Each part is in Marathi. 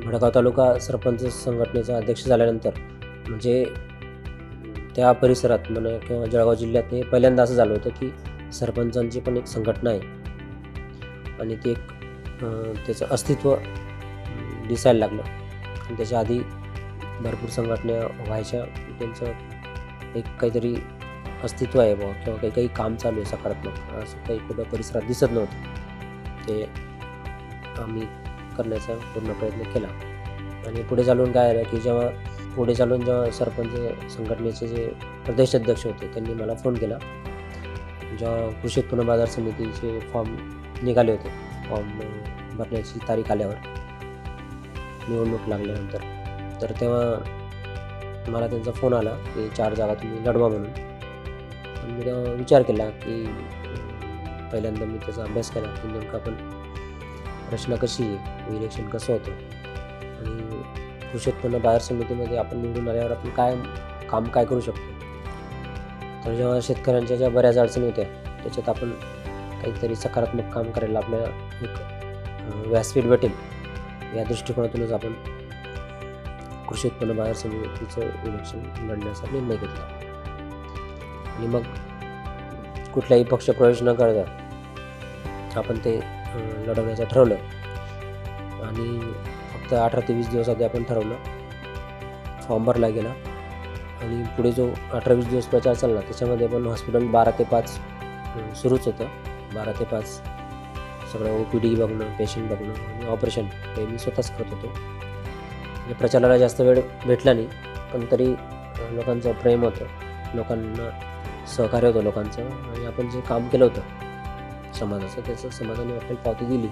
भडगाव तालुका सरपंच संघटनेचा अध्यक्ष झाल्यानंतर म्हणजे त्या परिसरात म्हणा किंवा जळगाव जिल्ह्यात हे पहिल्यांदा असं झालं होतं की सरपंचांची पण एक संघटना आहे. आणि ती एक त्याचं अस्तित्व दिसायला लागलं. आणि त्याच्या आधी भरपूर संघटना व्हायच्या त्यांचं एक काहीतरी अस्तित्व आहे बुवा किंवा काही काही काम चालू आहे सकारात्मक. असं काही कुठं परिसरात दिसत नव्हतं. ते आम्ही करण्याचा पूर्ण प्रयत्न केला. आणि पुढे चालून काय आलं की जेव्हा पुढे चालून जेव्हा सरपंच संघटनेचे जे प्रदेश अध्यक्ष होते त्यांनी मला फोन केला. जेव्हा कृषी उत्पन्न बाजार समितीचे फॉर्म निघाले होते फॉर्म भरण्याची तारीख आल्यावर निवडणूक लागल्यानंतर. तर तेव्हा मला त्यांचा फोन आला की चार जागा तुम्ही लढवा म्हणून. पण मी तेव्हा विचार केला की पहिल्यांदा मी त्याचा अभ्यास केला की नेमका आपण प्रश्न कशी आहे? इलेक्शन कसं होतं? आणि कृषी उत्पन्न बाजार समितीमध्ये आपण निवडून आल्यावर आपण काय काम काय करू शकतो? तर जेव्हा शेतकऱ्यांच्या ज्या बऱ्याच अडचणी होत्या त्याच्यात आपण काहीतरी सकारात्मक काम करायला आपल्याला एक व्यासपीठ भेटेल. या दृष्टिकोनातूनच आपण कृषी उत्पन्न बाजार समितीचं इलेक्शन लढण्याचा निर्णय घेतला. आणि मग कुठलाही पक्ष प्रवेश न करता आपण ते लढवण्याचं ठरवलं. आणि फक्त अठरा ते वीस दिवस आधी आपण ठरवलं. फॉर्म भरला गेला. आणि पुढे जो अठरा वीस दिवस प्रचार चालला त्याच्यामध्ये पण हॉस्पिटल बारा ते पाच सुरूच होतं. बारा ते पाच सगळं ओ पी डी बघणं पेशंट बघणं आणि ऑपरेशन हे मी स्वतःच करत होतो. म्हणजे प्रचाराला जास्त वेळ भेटला नाही पण तरी लोकांचं प्रेम होतं. लोकांना सहकार्य होतं लोकांचं. आणि आपण जे काम केलं होतं समाजाचं त्याचं समाजाने आपल्याला पावती दिली.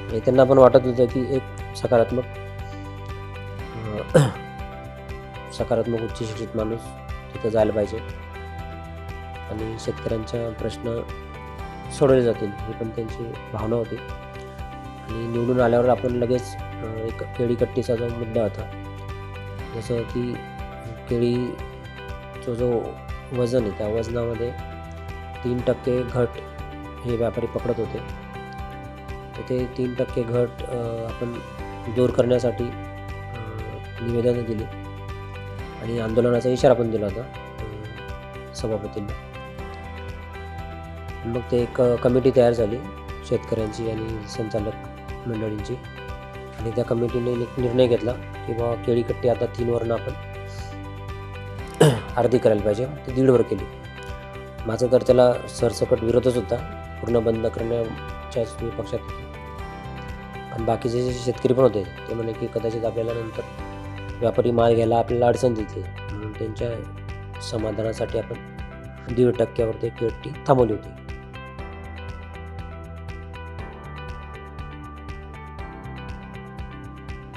आणि त्यांना पण वाटत होतं की एक सकारात्मक सकारात्मक उच्च शिक्षित माणूस तिथं जायला पाहिजे. आणि शेतकऱ्यांच्या प्रश्न सोडवले जातील ही पण त्यांची भावना होती. आणि निवडून आल्यावर आपण लगेच एक केळीकट्टीचा जो मुद्दा होता जसं की केळीचं जो वजन आहे त्या वजनामध्ये तीन टक्के घट हे व्यापारी पकडत होते. तर ते तीन टक्के घट आपण दूर करण्यासाठी निवेदनं दिली. आणि आंदोलनाचा इशारा पण दिला होता सभापतींना सभापतींनी. मग ते एक कमिटी तयार झाली शेतकऱ्यांची आणि संचालक मंडळींची. आणि त्या कमिटीने एक निर्णय घेतला की बाबा केळीकट्टी आता तीनवरनं आपण अर्धी करायला पाहिजे. ती दीडवर केली. माझा तर त्याला सरसकट विरोधच होता. पूर्ण बंद करण्याच्याच मी पक्षात. आणि बाकीचे जे शेतकरी पण होते ते म्हणे की कदाचित आपल्याला नंतर व्यापारी माल घ्यायला आपल्याला अडचण देते म्हणून त्यांच्या समाधानासाठी आपण दीड टक्क्यावर ते केळटी थांबवली होती.